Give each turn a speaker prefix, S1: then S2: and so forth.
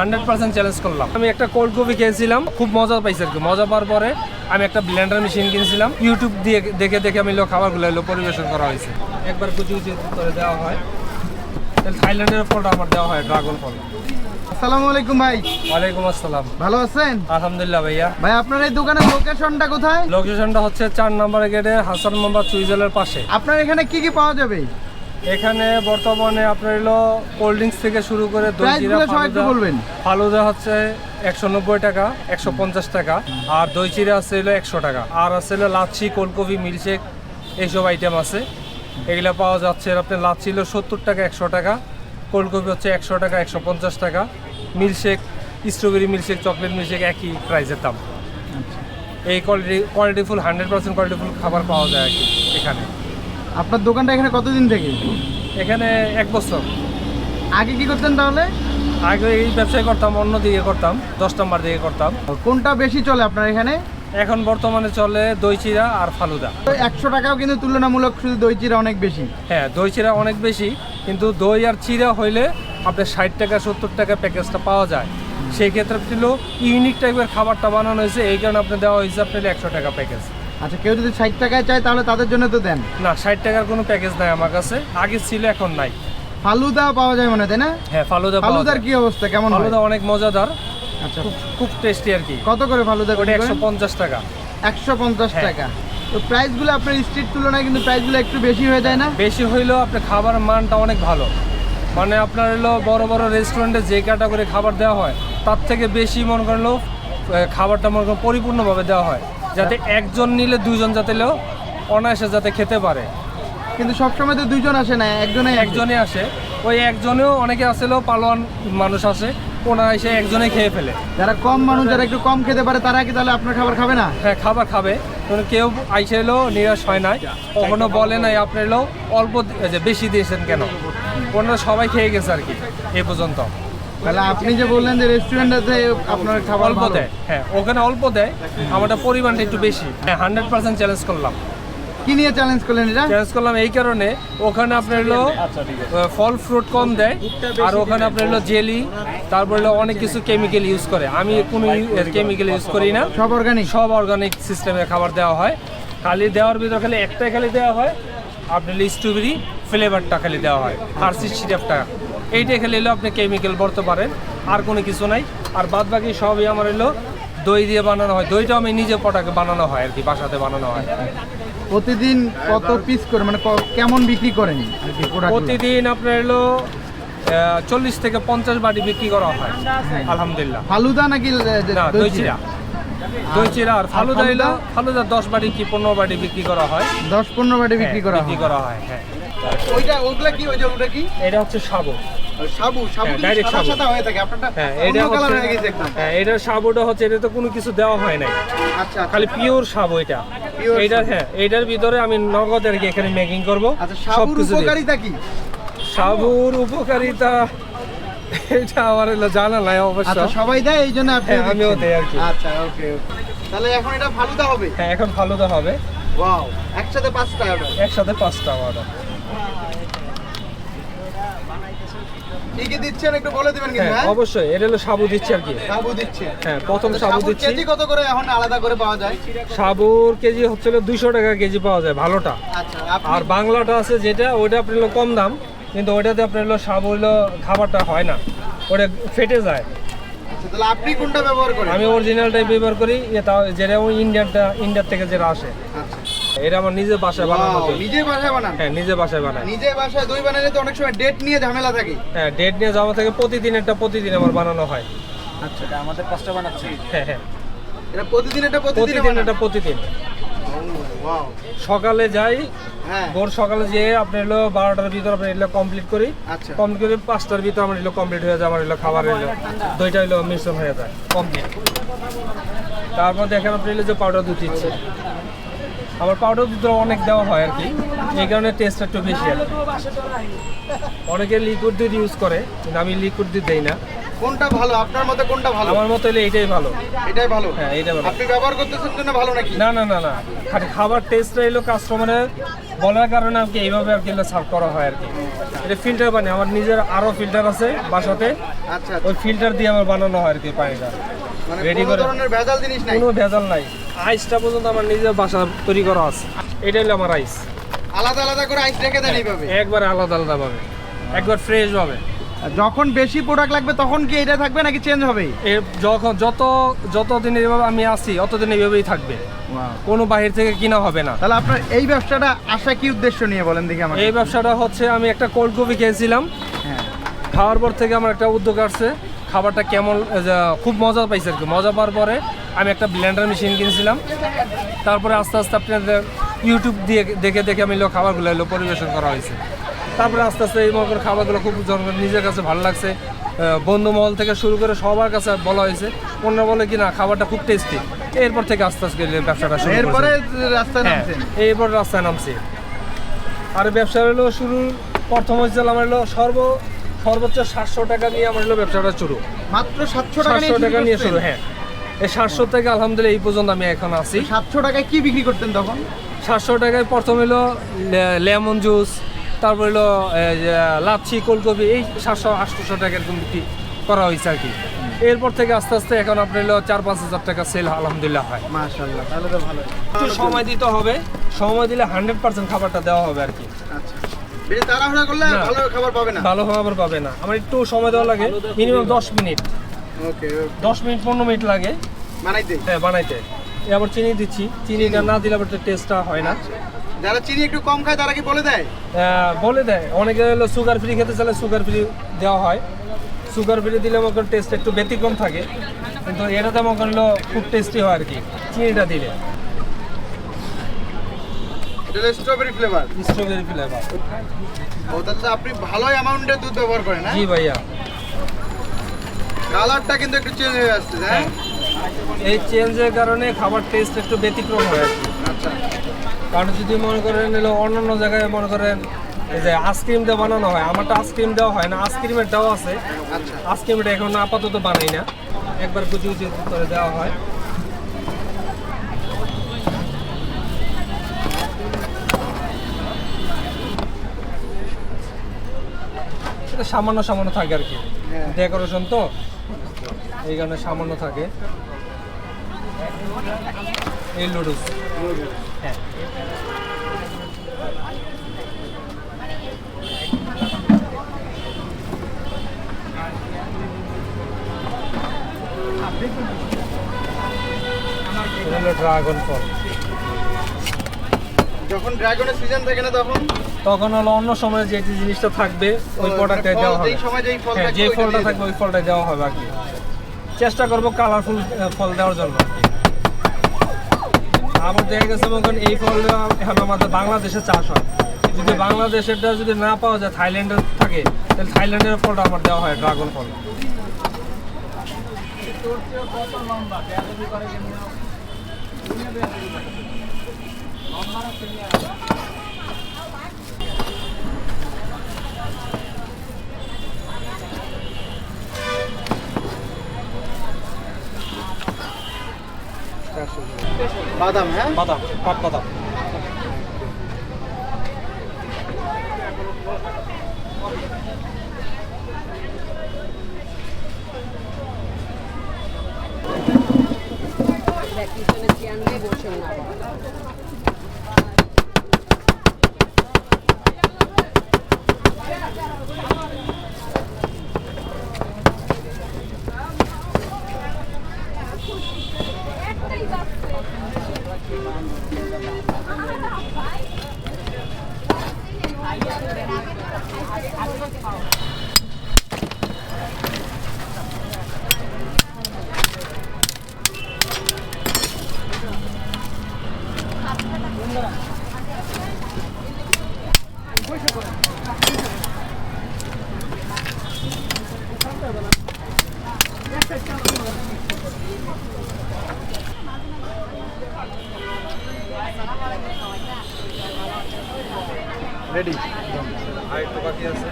S1: Hundred percent challenge করলাম। আমি একটা কোল্ড কফি খেয়েছিলাম খুব মজা পাইছি আর কি। মজা পাওয়ার পরে আমি একটা ব্লেন্ডার মেশিন কিনছিলাম। ইউটিউব দিয়ে দেখে দেখে আমি লো খাবারগুলো এলো পরিবেশন করা হয়েছে। একবার কুচি কুচি করে দেওয়া হয়। থাইল্যান্ডের ফলটা আমার দেওয়া হয় ড্রাগন ফল।
S2: আসসালামু আলাইকুম ভাই।
S1: ওয়ালাইকুম আসসালাম।
S2: ভালো আছেন?
S1: আলহামদুলিল্লাহ ভাইয়া।
S2: ভাই আপনার এই দোকানের লোকেশনটা কোথায়?
S1: লোকেশনটা হচ্ছে চার নম্বর গেটে হাসান মোহাম্মদ চুইজলের পাশে।
S2: আপনার এখানে কি কি পাওয়া যাবে?
S1: এখানে বর্তমানে আপনার হলো কোল্ড ড্রিঙ্কস থেকে শুরু করে
S2: বলবেন।
S1: ফালুদা হচ্ছে একশো নব্বই টাকা একশো পঞ্চাশ টাকা। আর দই চিরা আছে হলো একশো টাকা। আর আছে হলো লাচ্ছি কোলকপি মিল্কশেক এইসব আইটেম আছে। এগুলো পাওয়া যাচ্ছে আপনার লাচ্ছি হলো সত্তর টাকা একশো টাকা। কোল্ড কফি হচ্ছে একশো টাকা একশো পঞ্চাশ টাকা। Milkshake strawberry milkshake chocolate milkshake একই প্রাইসের দাম। এই quality qualityful hundred percent qualityful খাবার পাওয়া যায় আর কি এখানে।
S2: আপনার দোকানটা এখানে কতদিন থেকে?
S1: এখানে এক বছর।
S2: আগে কি করতেন তাহলে?
S1: আগে এই ব্যবসায় করতাম অন্য দিকে করতাম দশ নম্বর দিকে করতাম।
S2: কোনটা বেশি চলে আপনার এখানে?
S1: এখন বর্তমানে চলে দই চিরা আর ফালুদা।
S2: একশো টাকাও কিন্তু তুলনামূলক শুধু দই চিরা অনেক বেশি।
S1: হ্যাঁ দই চিরা অনেক বেশি কিন্তু দই আর চিরা হইলে আপনার ষাট টাকা সত্তর টাকা প্যাকেজটা পাওয়া যায়। সেই ক্ষেত্রে ছিল ইউনিক টাইপের খাবারটা বানানো হয়েছে এই কারণে আপনি দেওয়া হয়েছে আপনার একশো টাকা প্যাকেজ।
S2: আচ্ছা কেউ যদি ষাট টাকায় চায় তাহলে তাদের জন্য তো দেন।
S1: না ষাট টাকার কোনো প্যাকেজ নাই আমার কাছে। আগে ছিল এখন নাই।
S2: ফালুদা পাওয়া যায় মনে হয়, তাই না?
S1: হ্যাঁ ফালুদা
S2: ফালুদার কি অবস্থা কেমন?
S1: ফালুদা অনেক মজাদার।
S2: আচ্ছা।
S1: খুব টেস্টি আর কি।
S2: কত করে ফালুদা
S1: ওটা একশো পঞ্চাশ টাকা।
S2: একশো পঞ্চাশ
S1: হ্যাঁ।
S2: টাকা। তো প্রাইসগুলো আপনার স্ট্রিট তুলনায় কিন্তু প্রাইসগুলো একটু বেশি হয়ে যায় না?
S1: বেশি হইলেও আপনার খাবার মানটা অনেক ভালো। মানে আপনার হলো বড় বড় রেস্টুরেন্টে যে ক্যাটাগরি খাবার দেওয়া হয় তার থেকে বেশি মনে করল খাবারটা মনে করেন পরিপূর্ণভাবে দেওয়া হয়। যাতে একজন নিলে দুইজন যাতে অনায়াসে যাতে খেতে পারে।
S2: কিন্তু সবসময় তো দুইজন আসে না একজনে
S1: একজনে আসে। ওই একজনেও অনেকে আসলেও পালোয়ান মানুষ আসে ওনারা এসে একজনে খেয়ে ফেলে।
S2: যারা কম মানুষ যারা একটু কম খেতে পারে তারা কি তাহলে আপনার খাবার খাবে না?
S1: হ্যাঁ খাবার খাবে। কারণ কেউ আইসে এলেও নিরাশ হয় নাই। কখনো বলে নাই আপনি এলো অল্প বেশি দিয়েছেন কেন? ওনারা সবাই খেয়ে গেছে আর কি এ পর্যন্ত।
S2: তাহলে আপনি যে বললেন যে রেস্টুরেন্টে আপনার খাবার
S1: অল্প দেয় হ্যাঁ ওখানে অল্প দেয় আমাদের পরিমাণটা একটু বেশি। হ্যাঁ হান্ড্রেড পার্সেন্ট চ্যালেঞ্জ করলাম।
S2: কি নিয়ে চ্যালেঞ্জ করলেন এটা?
S1: চ্যালেঞ্জ করলাম এই কারণে ওখানে আপনার হলো ফল ফ্রুট কম দেয় আর ওখানে আপনার হলো জেলি তারপর হলো অনেক কিছু কেমিক্যাল ইউজ করে। আমি কোনো কেমিক্যাল ইউজ করি না।
S2: সব অর্গানিক
S1: সব অর্গানিক সিস্টেমে খাবার দেওয়া হয়। খালি দেওয়ার ভিতর খালি একটাই খালি দেওয়া হয় আপনার স্ট্রবেরি ফ্লেভারটা খালি দেওয়া হয় হার্সিস সিরাপটা এইটাই খালি এলো আপনি কেমিক্যাল বলতে পারেন আর কোনো কিছু নাই। আর বাদ বাকি সবই আমার এলো দই দিয়ে বানানো হয়। দইটাও আমি নিজে পটাকে বানানো হয় আর কি বাসাতে বানানো হয়।
S2: প্রতিদিন কত পিস করে মানে কেমন বিক্রি করেন?
S1: প্রতিদিন আপনার এলো চল্লিশ থেকে পঞ্চাশ বাটি বিক্রি করা হয়। আলহামদুলিল্লাহ।
S2: ফালুদা নাকি
S1: না দই চিরা। দই চিরা আর ফালুদা? এলো ফালুদা দশ বাটি কি পনেরো বাটি বিক্রি করা হয়?
S2: দশ পনেরো বাটি বিক্রি করা
S1: বিক্রি করা হয় হ্যাঁ।
S2: ওইটা ওগুলা কি ওই যে ওটা কি?
S1: এটা হচ্ছে সাবু।
S2: সাবু সাবু
S1: হ্যাঁ,
S2: কিন্তু
S1: direct
S2: সাদা
S1: সাবু।
S2: সাদা হয়ে থাকে আপনারটা
S1: হ্যাঁ এটা
S2: কালার হয়ে গেছে একদম।
S1: হ্যাঁ এটার সাবুটা হচ্ছে এটা তো কোনো কিছু দেওয়া হয় নাই।
S2: আচ্ছা
S1: খালি পিওর সাবু এটা। হ্যাঁ এইটার ভিতরে আমি নগদ আর কি এখানে মেকিং করব।
S2: আচ্ছা সাবুর উপকারিতা কি?
S1: সাবুর উপকারিতা এটা আমার হলো জানা নাই অবশ্য।
S2: আচ্ছা সবাই দেয় এই জন্য আপনি
S1: হ্যাঁ, আমিও দেই আর কি।
S2: আচ্ছা ওকে তাহলে এখন এটা ফালুদা হবে?
S1: হ্যাঁ এখন ফালুদা হবে।
S2: ওয়াও একসাথে পাঁচটা order।
S1: একসাথে পাঁচটা অর্ডার
S2: কি কি দিচ্ছেন একটু বলে দিবেন কিন্তু
S1: হ্যাঁ
S2: হ্যাঁ?
S1: অবশ্যই এটা হলো সাবু দিচ্ছি আর কি।
S2: সাবু দিচ্ছে।
S1: হ্যাঁ প্রথম সাবু দিচ্ছি।
S2: কেজি কত করে এখন আলাদা করে পাওয়া যায়?
S1: সাবুর কেজি হচ্ছে দুইশো টাকা কেজি পাওয়া যায় ভালোটা।
S2: আচ্ছা
S1: আর বাংলাটা আছে যেটা ওটা আপনার হলো কম দাম। কিন্তু ওটাতে আপনার হলো সাবু হলো খাবারটা হয় না। ওটা ফেটে যায়।
S2: আচ্ছা, তাহলে আপনি কোনটা ব্যবহার করেন?
S1: আমি অরিজিনালটাই ব্যবহার করি এটা যেটা ইন্ডিয়ানটা ইন্ডিয়ার থেকে যেটা আসে।
S2: আচ্ছা।
S1: এটা আমার নিজের বাসায় বানানো
S2: Wow,
S1: দই।
S2: নিজে বাসায় বানান?
S1: হ্যাঁ নিজে বাসায় বানাই।
S2: নিজে বাসায় দই বানালে তো অনেক সময় ডেট নিয়ে ঝামেলা থাকে।
S1: হ্যাঁ ডেট নিয়ে যাওয়া থেকে প্রতিদিন একটা প্রতিদিন আমার বানানো হয়।
S2: আচ্ছা আমাদের পাঁচটা বানাচ্ছি।
S1: হ্যাঁ হ্যাঁ।
S2: এটা প্রতিদিন এটা প্রতিদিন
S1: এটা প্রতিদিন। সকালে যাই
S2: হ্যাঁ।
S1: ভোর সকালে যেয়ে আপনি এলো বারোটার ভিতর আপনি এগুলো কমপ্লিট করি।
S2: আচ্ছা।
S1: কমপ্লিট করে পাঁচটার ভিতর আমার এগুলো কমপ্লিট হয়ে যায় আমার এগুলো খাবার এলো দুইটা এলো মিশ্রণ হয়ে যায় কমপ্লিট তারপর দেখেন আপনি এলো যে পাউডার দুধ দিচ্ছে। আমার পাউডার দুধ অনেক দেওয়া হয় আর কি এই কারণে টেস্ট একটু বেশি আর অনেকে লিকুইড দুধ ইউজ করে কিন্তু আমি লিকুইড দুধ দেই না।
S2: কোনটা ভালো? আপনার মতে কোনটা ভালো?
S1: আমার মতো হলে এটাই ভালো।
S2: এটাই ভালো?
S1: হ্যাঁ এটাই ভালো।
S2: আপনি ব্যবহার করতেছেন জন্য ভালো নাকি?
S1: না না না না। খালি খাবার টেস্টটা এলো কাস্টমারের বলার কারণে আর কি এইভাবে আর কি সার্ভ করা হয় আর কি। এটা ফিল্টার পানি আমার নিজের আরও ফিল্টার আছে বাসাতে।
S2: আচ্ছা
S1: ওই ফিল্টার দিয়ে আমার বানানো হয় আর কি পানিটা।
S2: মানে
S1: ready
S2: কোনো
S1: করে-
S2: ভেজাল জিনিস নাই?
S1: কোনো ভেজাল নাই। আইসটা পর্যন্ত আমার নিজের বাসা তৈরি করা আছে। এটা হলো আমার আইস
S2: আলাদা আলাদা করে আইস রেখে দেন এইভাবে?
S1: একবার আলাদা আলাদা পাবে একবার ফ্রেশ পাবে
S2: যখন বেশি প্রোডাক্ট লাগবে তখন কি এটা থাকবে নাকি চেঞ্জ হবে?
S1: যখন যত যত দিন এভাবে আমি আসি অতদিন এইভাবেই থাকবে। কোনো বাহির থেকে কিনা হবে না।
S2: তাহলে আপনার এই ব্যবসাটা আসা কি উদ্দেশ্য নিয়ে বলেন দেখি আমাকে।
S1: এই ব্যবসাটা হচ্ছে আমি একটা কোল্ড কফি খেয়েছিলাম।
S2: হ্যাঁ।
S1: খাওয়ার পর থেকে আমার একটা উদ্যোগ আসছে। খাবারটা কেমন খুব মজা পাইছে আর কি। মজা পাওয়ার পরে আমি একটা ব্লেন্ডার মেশিন কিনছিলাম। তারপরে আস্তে আস্তে আপনাদের ইউটিউব দিয়ে দেখে দেখে আমি খাবারগুলো এলো পরিবেশন করা হয়েছে। তারপরে আস্তে আস্তে এই মনে করেন খাবারগুলো খুব জন- নিজের কাছে ভালো লাগছে। আহ, বন্ধু মহল থেকে শুরু করে সবার কাছে বলা হয়েছে অন্য বলে কি না খাবারটা খুব টেস্টি এরপর থেকে আস্তে আস্তে ব্যবসাটা শুরু
S2: এরপরে রাস্তায়
S1: হ্যাঁ
S2: নামছেন?
S1: এরপর রাস্তায় নামছে। আর ব্যবসা হলো শুরু প্রথম হচ্ছে আমার হলো সর্ব সর্বোচ্চ সাতশো টাকা নিয়ে আমার হলো ব্যবসাটা শুরু।
S2: মাত্র সাতশো
S1: সাতশো টাকা নিয়ে শুরু হ্যাঁ। এই সাতশো থেকে আলহামদুলিল্লাহ এই পর্যন্ত আমি এখন আছি।
S2: সাতশো টাকায় কি বিক্রি করতেন তখন?
S1: সাতশো টাকায় প্রথম হলো লেমন জুস তারপর হলো লাচ্ছি কোলকপি এই সাতশো আটশোশো টাকা এরকম বিক্রি করা হয়েছে আর কি। এরপর থেকে আস্তে আস্তে এখন আপনার হলো চার পাঁচ হাজার টাকা সেল আলহামদুলিল্লাহ হয়।
S2: মাশাআল্লাহ তাহলে তো ভালো।
S1: একটু সময় দিতে হবে সময় দিলে হান্ড্রেড পার্সেন্ট খাবারটা দেওয়া হবে আর কি।
S2: আচ্ছা। তাড়াহুড়া করলে ভালো খাবার পাবে না।
S1: ভালো খাবার পাবে না। আমার একটু সময় দেওয়া লাগে মিনিমাম দশ মিনিট।
S2: ওকে
S1: দশ মিনিট পনেরো মিনিট লাগে।
S2: বানাইতে?
S1: হ্যাঁ বানাইতে। আবার চিনি দিচ্ছি। চিনিটা না দিলে আবার টেস্টটা হয় না।
S2: যারা চিনি একটু কম খায় তারা কি বলে দেয়?
S1: বলে দেয়। অনেকে হলো সুগার ফ্রি খেতে চাইলে সুগার ফ্রি দেওয়া হয়। সুগার ফ্রি দিলে আমার টেস্ট একটু ব্যতিক্রম থাকে। কিন্তু এটাতে আমার হলো খুব টেস্টি হয় আর কি চিনিটা দিলে।
S2: এটা স্ট্রবেরি ফ্লেভার
S1: স্ট্রবেরি ফ্লেভার
S2: ও তাহলে আপনি ভালো দুধ ব্যবহার করেন হ্যাঁ?
S1: জি ভাইয়া।
S2: কালারটা কিন্তু একটু চেঞ্জ হয়ে আসছে হ্যাঁ?
S1: এই চেঞ্জের কারণে খাবার টেস্ট একটু ব্যতিক্রম হয়
S2: আচ্ছা।
S1: কারণ যদি মনে করেন এলো অন্যান্য জায়গায় মনে করেন এই যে আইসক্রিম দিয়ে বানানো হয় আমার আমারটা আইসক্রিম দেওয়া হয় না আইসক্রিমের দেওয়া আছে।
S2: আচ্ছা।
S1: আইসক্রিমটা এখন আপাতত বানাই না। একবার কুচি কুচি করে দেওয়া হয়। এটা সামান্য সামান্য থাকে আর কি।
S2: হ্যাঁ।
S1: ডেকোরেশন তো এই কারণে সামান্য থাকে। এই লুডুস হ্যাঁ। ড্রাগন ফল
S2: যখন ড্রাগনের সিজন থাকে না তখন?
S1: তখন হলো অন্য সময় যে জিনিসটা থাকবে ওই
S2: মানে
S1: দেওয়া হবে।
S2: যেই সময় যেই ফল
S1: হ্যাঁ
S2: থাকবে
S1: যে ফলটা থাকবে ওই ফলটাই দেওয়া হবে আর কি। চেষ্টা করব কালারফুল ফল দেওয়ার জন্য। আবার দেখা গেছে মনে করেন এই ফলটা এখন আমাদের বাংলাদেশে চাষ হয়। যদি বাংলাদেশেরটা যদি না পাওয়া যায়, থাইল্যান্ডে থাকে, তাহলে থাইল্যান্ডের ফলটা আমার দেওয়া হয়, ড্রাগন ফল।
S2: বাদাম হ্যাঁ
S1: বাদাম কাঠ বাদাম
S3: পিছনে চেয়ার নিয়ে বসে না
S2: রেডি
S1: আর একটু বাকি আছে।